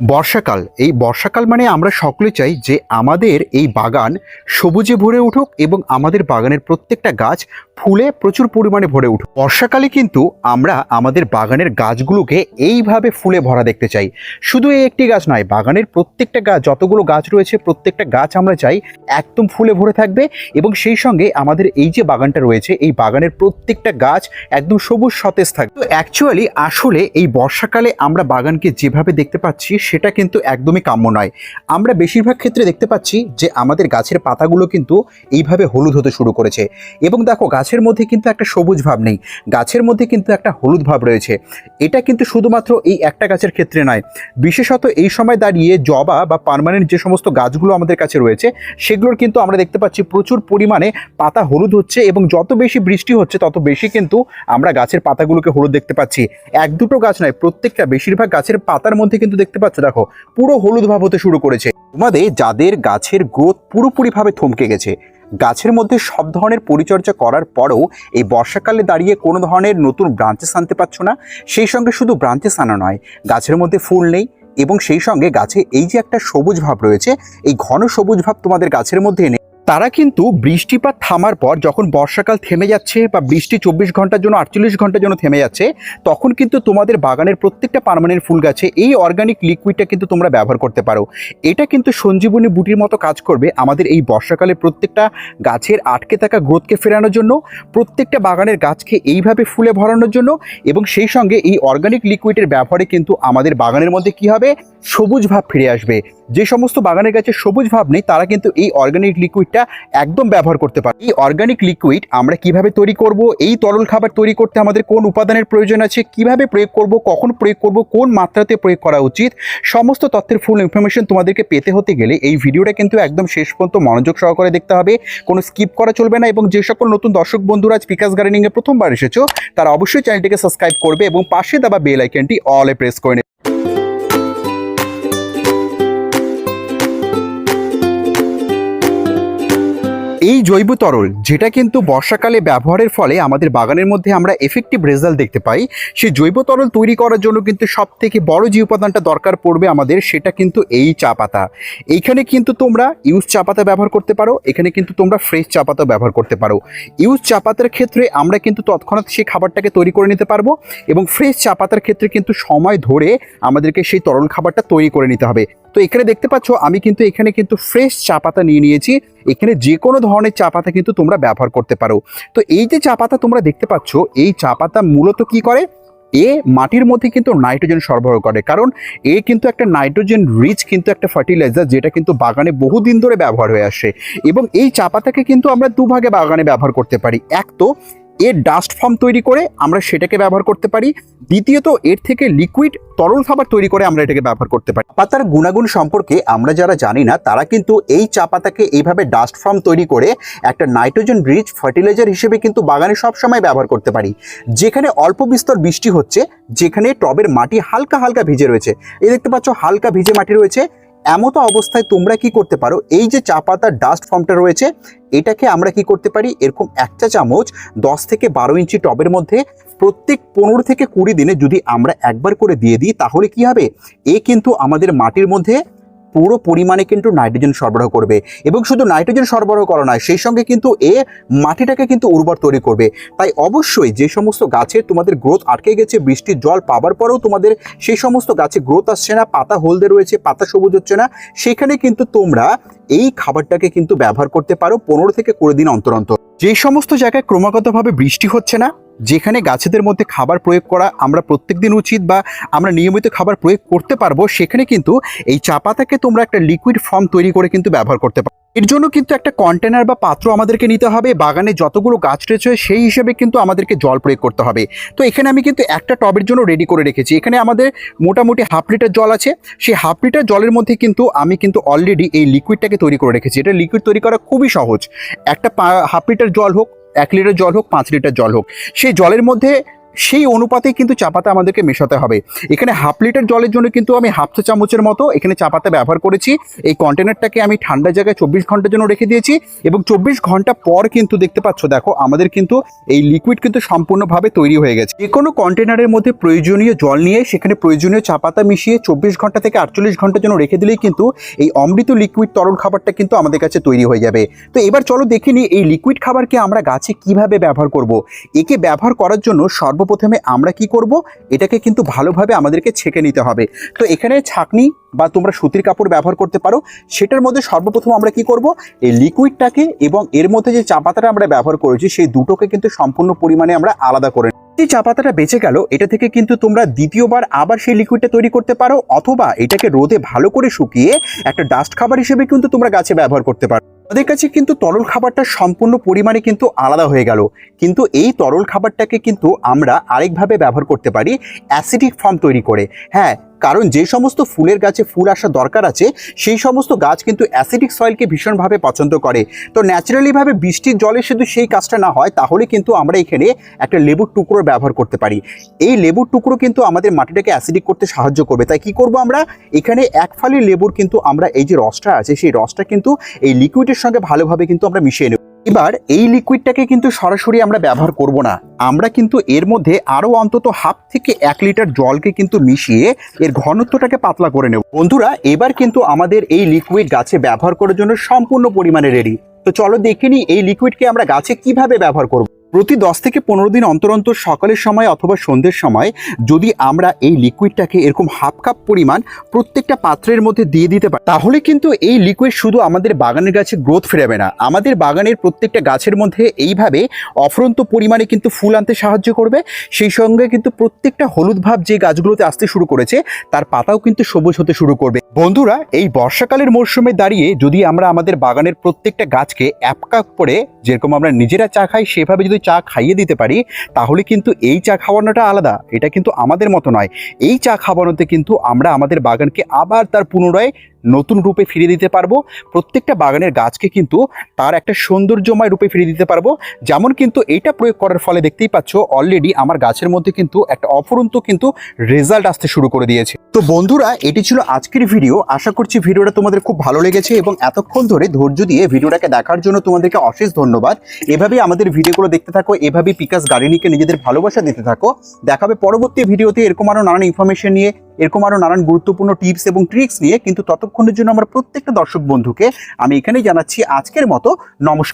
বর্ষাকাল। এই বর্ষাকাল মানে আমরা সকলে চাই যে আমাদের এই বাগান সবুজে ভরে উঠুক এবং আমাদের বাগানের প্রত্যেকটা গাছ ফুলে প্রচুর পরিমাণে ভরে উঠুক। বর্ষাকালে কিন্তু আমরা আমাদের বাগানের গাছগুলোকে এইভাবে ফুলে ভরা দেখতে চাই। শুধু এই একটি গাছ নয়, বাগানের প্রত্যেকটা গাছ যতগুলো গাছ রয়েছে, প্রত্যেকটা গাছ আমরা চাই একদম ফুলে ভরে থাকবে এবং সেই সঙ্গে আমাদের এই যে বাগানটা রয়েছে, এই বাগানের প্রত্যেকটা গাছ একদম সবুজ সতেজ থাকবে। তো অ্যাকচুয়ালি আসলে এই বর্ষাকালে আমরা বাগানকে যেভাবে দেখতে পাচ্ছি সেটা কিন্তু একদমই কাম্য নয়। আমরা বেশিরভাগ ক্ষেত্রে দেখতে পাচ্ছি যে আমাদের গাছের পাতাগুলো কিন্তু এইভাবে হলুদ হতে শুরু করেছে। এবং দেখো, গাছের মধ্যে কিন্তু একটা সবুজ ভাব নেই। গাছের মধ্যে কিন্তু একটা হলুদ ভাব রয়েছে। এটা কিন্তু শুধুমাত্র এই একটা গাছের ক্ষেত্রে নয়। বিশেষত এই সময় দাঁড়িয়ে জবা বা পারমানেন্ট যে সমস্ত গাছগুলো আমাদের কাছে রয়েছে, সেগুলোর কিন্তু আমরা দেখতে পাচ্ছি প্রচুর পরিমাণে পাতা হলুদ হচ্ছে এবং যত বেশি বৃষ্টি হচ্ছে, তত বেশি কিন্তু আমরা গাছের পাতাগুলোকে হলুদ দেখতে পাচ্ছি। এক দুটো গাছ নয়, প্রত্যেকটা, বেশিরভাগ গাছের পাতার মধ্যে কিন্তু দেখতে পাচ্ছ দেখো, পুরো হলুদ ভাব হতে শুরু করেছে। তোমাদের যাদের গাছের গ্রোথ পুরোপুরিভাবে থমকে গেছে, গাছের মধ্যে সব ধরনের পরিচর্যা করার পরেও এই বর্ষাকালে দাঁড়িয়ে কোনো ধরনের নতুন ব্রাঞ্চেস আনতে পারছ না, সেই সঙ্গে শুধু ব্রাঞ্চেস আনা নয়, গাছের মধ্যে ফুল নেই এবং সেই সঙ্গে গাছে এই যে একটা সবুজ ভাব রয়েছে, এই ঘন সবুজ ভাব তোমাদের গাছের মধ্যে এনে তারা কিন্তু বৃষ্টিপাত থামার পর যখন বর্ষাকাল থেমে যাচ্ছে বা বৃষ্টি চব্বিশ ঘণ্টার জন্য আটচল্লিশ ঘণ্টার জন্য থেমে যাচ্ছে, তখন কিন্তু তোমাদের বাগানের প্রত্যেকটা পার্মানেন্ট ফুল গাছে এই অর্গানিক লিকুইডটা কিন্তু তোমরা ব্যবহার করতে পারো। এটা কিন্তু সঞ্জীবনী বুটির মতো কাজ করবে আমাদের এই বর্ষাকালে প্রত্যেকটা গাছের আটকে থাকা গ্রোথকে ফেরানোর জন্য, প্রত্যেকটা বাগানের গাছকে এইভাবে ফুলে ভরানোর জন্য এবং সেই সঙ্গে এই অর্গানিক লিকুইডের ব্যবহারে কিন্তু আমাদের বাগানের মধ্যে কি হবে? সবুজ ভাব ফিরে আসবে। যে সমস্ত বাগানের গাছে সবুজ ভাব নেই, তারা কিন্তু এই অর্গানিক লিকুইডটা একদম ব্যবহার করতে পারে। এই অর্গানিক লিকুইড আমরা কীভাবে তৈরি করব? এই তরল খাবার তৈরি করতে আমাদের কোন উপাদানের প্রয়োজন আছে? কীভাবে প্রয়োগ করব? কখন প্রয়োগ করব? কোন মাত্রাতে প্রয়োগ করা উচিত? সমস্ত তথ্যের ফুল ইনফরমেশন তোমাদেরকে পেতে হতে গেলে এই ভিডিওটা কিন্তু একদম শেষ পর্যন্ত মনোযোগ সহকারে দেখতে হবে। কোনো স্কিপ করা চলবে না এবং যে সকল নতুন দর্শক বন্ধুরা আজ বিকাশ গার্ডেনিংয়ে প্রথমবার এসেছ, তারা অবশ্যই চ্যানেলটিকে সাবস্ক্রাইব করবে এবং পাশে দেওয়া বেল আইকনটি অলে প্রেস করে নেবে। এই জৈব তরল, যেটা কিন্তু বর্ষাকালে ব্যবহারের ফলে আমাদের বাগানের মধ্যে আমরা এফেক্টিভ রেজাল্ট দেখতে পাই, সেই জৈব তরল তৈরি করার জন্য কিন্তু সব থেকে বড় যে উপাদানটা দরকার পড়বে আমাদের, সেটা কিন্তু এই চা পাতা। এইখানে কিন্তু তোমরা ইউজ চা পাতা ব্যবহার করতে পারো, এখানে কিন্তু তোমরা ফ্রেশ চা পাতা ব্যবহার করতে পারো। ইউজ চা পাতার ক্ষেত্রে আমরা কিন্তু তৎক্ষণাৎ সেই খাবারটাকে তৈরি করে নিতে পারব এবং ফ্রেশ চা পাতার ক্ষেত্রে কিন্তু সময় ধরে আমাদেরকে সেই তরল খাবারটা তৈরি করে নিতে হবে। তো এখানে দেখতে পাচ্ছ, আমি কিন্তু এখানে কিন্তু ফ্রেশ চা পাতা নিয়ে নিয়েছি এখানে যে কোনো ধরনের চা পাতা কিন্তু তোমরা ব্যবহার করতে পারো। তো এই যে চা পাতা তোমরা দেখতে পাচ্ছ, এই চা পাতা মূলত কি করে? এ মাটির মধ্যে কিন্তু নাইট্রোজেন সরবরাহ করে। কারণ এ কিন্তু একটা নাইট্রোজেন রিচ কিন্তু একটা ফার্টিলাইজার যেটা কিন্তু বাগানে বহুদিন ধরে ব্যবহার হয়ে আসে। এবং এই চা পাতাকে কিন্তু আমরা দুভাগে বাগানে ব্যবহার করতে পারি। এক তো এর ডাস্ট ফর্ম তৈরি করে আমরা সেটাকে ব্যবহার করতে পারি। দ্বিতীয়ত, এর থেকে লিকুইড তরল খাবার তৈরি করে আমরা এটাকে ব্যবহার করতে পারি। পাতার গুণাগুণ সম্পর্কে আমরা যারা জানি না, তারা কিন্তু এই চা পাতাকে এইভাবে ডাস্ট ফর্ম তৈরি করে একটা নাইট্রোজেন রিচ ফার্টিলাইজার হিসেবে কিন্তু বাগানে সবসময় ব্যবহার করতে পারি। যেখানে অল্প বিস্তর বৃষ্টি হচ্ছে, যেখানে টবের মাটি হালকা হালকা ভিজে রয়েছে। এই দেখতে পাচ্ছ, হালকা ভিজে মাটি রয়েছে। এমতো অবস্থায় তোমরা কি করতে পারো? এই যে চা পাতার ডাস্ট ফর্মটা রয়েছে, এটাকে আমরা কি করতে পারি? এরকম একটা চামচ দশ থেকে বারো ইঞ্চি টবের মধ্যে প্রত্যেক পনেরো থেকে কুড়ি দিনে যদি আমরা একবার করে দিয়ে দিই, তাহলে কি হবে? এ কিন্তু আমাদের মাটির মধ্যে পুরো পরিমাণে কিন্তু নাইট্রোজেন সরবরাহ করবে এবং শুধু নাইট্রোজেন সরবরাহ করা নয়, সেই সঙ্গে কিন্তু এ মাটিটাকে কিন্তু উর্বর তৈরি করবে। তাই অবশ্যই যে সমস্ত গাছের তোমাদের গ্রোথ আটকে গেছে, বৃষ্টির জল পাবার পরেও তোমাদের সেই সমস্ত গাছে গ্রোথ আসছে না, পাতা হলদে রয়েছে, পাতা সবুজ হচ্ছে না, সেখানে কিন্তু তোমরা এই খাবারটাকে কিন্তু ব্যবহার করতে পারো পনেরো থেকে কুড়ি দিন অন্তর অন্তর। যে সমস্ত জায়গায় ক্রমাগতভাবে বৃষ্টি হচ্ছে না যেখানে গাছেদের মধ্যে খাবার প্রয়োগ করা আমরা প্রত্যেক দিন উচিত বা আমরা নিয়মিত খাবার প্রয়োগ করতে পারব, সেখানে কিন্তু এই চা পাতাকে তোমরা একটা লিকুইড ফর্ম তৈরি করে কিন্তু ব্যবহার করতে পারো। এর জন্য কিন্তু একটা কন্টেনার বা পাত্র আমাদেরকে নিতে হবে, বাগানে যতগুলো গাছ রয়েছে সেই হিসেবে কিন্তু আমাদেরকে জল প্রয়োগ করতে হবে। তো এখানে আমি কিন্তু একটা টবের জন্য রেডি করে রেখেছি। এখানে আমাদের মোটামুটি হাফ লিটার জল আছে। সেই হাফ লিটার জলের মধ্যে কিন্তু আমি কিন্তু অলরেডি এই লিকুইডটাকে তৈরি করে রেখেছি। এটা লিকুইড তৈরি করা খুবই সহজ। একটা হাফ লিটার জল হোক এক লিটার জল হোক পাঁচ লিটার জল হোক সেই জলের মধ্যে সেই অনুপাতেই কিন্তু চা পাতা আমাদেরকে মেশাতে হবে। এখানে হাফ লিটার জলের জন্য কিন্তু আমি হাফ চা চামচের মতো এখানে চা পাতা ব্যবহার করেছি। এই কন্টেনারটাকে আমি ঠান্ডা জায়গায় চব্বিশ ঘণ্টার জন্য রেখে দিয়েছি এবং চব্বিশ ঘণ্টা পর কিন্তু দেখতে পাচ্ছ, দেখো আমাদের কিন্তু এই লিকুইড কিন্তু সম্পূর্ণভাবে তৈরি হয়ে গেছে। যে কোনো কন্টেনারের মধ্যে প্রয়োজনীয় জল নিয়ে সেখানে প্রয়োজনীয় চা পাতা মিশিয়ে চব্বিশ ঘণ্টা থেকে আটচল্লিশ ঘণ্টার জন্য রেখে দিলেই কিন্তু এই অমৃত লিকুইড তরল খাবারটা কিন্তু আমাদের কাছে তৈরি হয়ে যাবে। তো এবার চলো দেখে নিই, এই লিকুইড খাবারকে আমরা গাছে কীভাবে ব্যবহার করব? একে ব্যবহার করার জন্য সর্বপ্রথমে আমরা কি করব? এটাকে কিন্তু ভালোভাবে আমাদেরকে ছেঁকে নিতে হবে। তো এখানে ছাকনি বা তোমরা সুতির কাপড় ব্যবহার করতে পারো। সেটার মধ্যে সর্বপ্রথম আমরা কি করব? এই লিকুইডটাকে এবং এর মধ্যে যে চা পাতাটা আমরা ব্যবহার করেছি, সেই দুটোকে কিন্তু সম্পূর্ণ পরিমাণে আমরা আলাদা করে। যে চা পাতাটা বেঁচে গেল, এটা থেকে কিন্তু তোমরা দ্বিতীয়বার আবার সেই লিকুইডটা তৈরি করতে পারো, অথবা এটাকে রোদে ভালো করে শুকিয়ে একটা ডাস্ট খাবার হিসেবে কিন্তু তোমরা গাছে ব্যবহার করতে পারো। আমাদের কাছে কিন্তু তরল খাবারটা সম্পূর্ণ পরিমাণে কিন্তু আলাদা হয়ে গেল। কিন্তু এই তরল খাবারটাকে কিন্তু আমরা আরেকভাবে ব্যবহার করতে পারি অ্যাসিডিক ফর্ম তৈরি করে। হ্যাঁ কারণ যে সমস্ত ফুলের গাছে ফুল আসা দরকার আছে, সেই সমস্ত গাছ কিন্তু অ্যাসিডিক সয়েলকে ভীষণভাবে পছন্দ করে। তো ন্যাচারালিভাবে বৃষ্টির জলে শুধু সেই কাজটা না হয়, তাহলে কিন্তু আমরা এখানে একটা লেবুর টুকরো ব্যবহার করতে পারি। এই লেবুর টুকরো কিন্তু আমাদের মাটিটাকে অ্যাসিডিক করতে সাহায্য করবে। তাই কি করব আমরা? এখানে এক ফালি লেবুর কিন্তু আমরা এই যে রসটা আছে, সেই রসটা কিন্তু এই লিকুইডের সঙ্গে ভালোভাবে কিন্তু আমরা মিশিয়ে নেব। এবার এই লিকুইডটাকে কিন্তু সরাসরি আমরা ব্যবহার করব না। আমরা কিন্তু এর মধ্যে আরও অন্তত হাফ থেকে এক লিটার জলকে কিন্তু মিশিয়ে এর ঘনত্বটাকে পাতলা করে নেব। বন্ধুরা, এবার কিন্তু আমাদের এই লিকুইড গাছে ব্যবহার করার জন্য সম্পূর্ণ পরিমাণে রেডি তো চলো দেখে নিই এই লিকুইডকে আমরা গাছে কীভাবে ব্যবহার করব। প্রতি দশ থেকে পনেরো দিন অন্তর অন্তর সকালের সময় অথবা সন্ধ্যের সময় যদি আমরা এই লিকুইডটাকে এরকম হাফ কাপ পরিমাণ প্রত্যেকটা পাত্রের মধ্যে দিয়ে দিতে পারি, তাহলে কিন্তু এই লিকুইড শুধু আমাদের বাগানের গাছে গ্রোথ ফেরাবে না। আমাদের বাগানের প্রত্যেকটা গাছের মধ্যে এইভাবে অফরন্ত পরিমাণে কিন্তু ফুল আনতে সাহায্য করবে। সেই সঙ্গে কিন্তু প্রত্যেকটা হলুদ ভাব যে গাছগুলোতে আসতে শুরু করেছে, তার পাতাও কিন্তু সবুজ হতে শুরু করবে। বন্ধুরা, এই বর্ষাকালের মরশুমে দাঁড়িয়ে যদি আমরা আমাদের বাগানের প্রত্যেকটা গাছকে কাপ করে যেরকম আমরা নিজেরা চা খাই, সেভাবে যদি চা খাইয়ে দিতে পারি, তাহলে কিন্তু এই চা খাওয়ানোটা আলাদা। এটা কিন্তু আমাদের মতো নয়। এই চা খাওয়ানোতে কিন্তু আমরা আমাদের বাগানকে আবার তার পুনরায় নতুন রূপে ফিরিয়ে দিতে পারব। প্রত্যেকটা বাগানের গাছকে কিন্তু তার একটা সৌন্দর্যময় রূপে ফিরিয়ে দিতে পারব। যেমন কিন্তু এইটা প্রয়োগ করার ফলে দেখতেই পাচ্ছ অলরেডি আমার গাছের মধ্যে কিন্তু একটা অফুরন্ত কিন্তু রেজাল্ট আসতে শুরু করে দিয়েছে। তো বন্ধুরা, এটি ছিল আজকের ভিডিও আশা করছি ভিডিওটা তোমাদের খুব ভালো লেগেছে এবং এতক্ষণ ধরে ধৈর্য দিয়ে ভিডিওটাকে দেখার জন্য তোমাদেরকে অশেষ ধন্যবাদ। এভাবেই আমাদের ভিডিওগুলো দেখতে থাকো, এভাবেই পিকাস গার্ডেনিংকে নিজেদের ভালোবাসা দিতে থাকো। দেখাবে পরবর্তী ভিডিওতে এরকম আরও নানান ইনফরমেশন নিয়ে। এরকম আরও নানান গুরুত্বপূর্ণ টিপস এবং ট্রিক্স নিয়ে কিন্তু ততক্ষণের জন্য আমার প্রত্যেকটা দর্শক বন্ধুকে আমি এখানেই জানাচ্ছি আজকের মতো নমস্কার।